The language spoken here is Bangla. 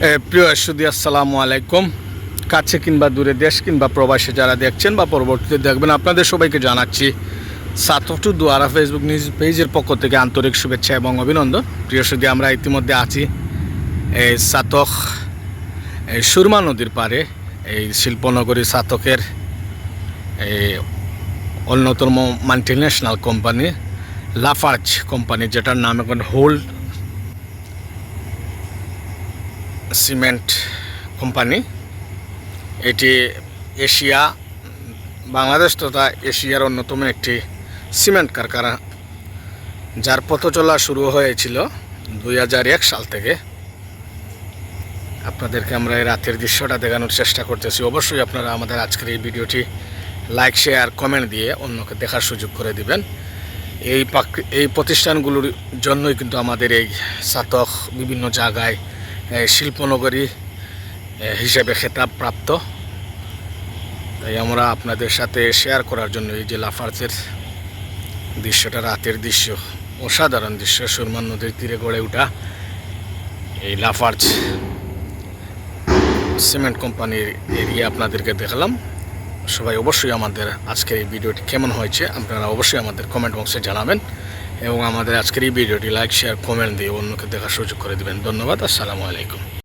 প্রিয় সুদী আসসালামু আলাইকুম। কাছে কিংবা দূরে দেশ কিংবা প্রবাসে যারা দেখছেন বা পরবর্তীতে দেখবেন, আপনাদের সবাইকে জানাচ্ছি সাতটু দুয়ারা ফেসবুক নিউজ পেজের পক্ষ থেকে আন্তরিক শুভেচ্ছা এবং অভিনন্দন। প্রিয় সুদী আমরা ইতিমধ্যে আছি এই সাতক এই সুরমা নদীর পারে এই শিল্পনগরী সাতকের এই অন্যতম মাল্টিন্যাশনাল কোম্পানি লাফার্জ কোম্পানি যেটার নাম এখন হোল্ড সিমেন্ট কোম্পানি। এটি এশিয়া, বাংলাদেশ তথা এশিয়ার অন্যতম একটি সিমেন্ট কারখানা। যার পথ চলা শুরু হয়েছিল দুই হাজার এক সাল থেকে। আপনাদেরকে আমরা এই রাতের দৃশ্যটা দেখানোর চেষ্টা করতেছি। অবশ্যই আপনারা আমাদের আজকের এই ভিডিওটি লাইক শেয়ার কমেন্ট দিয়ে অন্যকে দেখার সুযোগ করে দিবেন। এই এই প্রতিষ্ঠানগুলোর জন্যই কিন্তু আমাদের এই সাতক বিভিন্ন জায়গায় শিল্পনগরী হিসেবে খেতাব প্রাপ্ত। তাই আমরা আপনাদের সাথে শেয়ার করার জন্য এই যে লাফার্জের দৃশ্যটা, রাতের দৃশ্য, অসাধারণ দৃশ্য সুরমান নদীর তীরে গড়ে ওঠা এই লাফার্জ সিমেন্ট কোম্পানির এরিয়া আপনাদেরকে দেখালাম। সবাই অবশ্যই আমাদের আজকের এই ভিডিওটি কেমন হয়েছে, আপনারা অবশ্যই আমাদের কমেন্ট বক্সে জানাবেন। এবং আমাদের আজকের এই ভিডিওটি লাইক শেয়ার কমেন্ট দিয়ে অন্যকে দেখার সুযোগ করে দেবেন। ধন্যবাদ, আসসালামু আলাইকুম।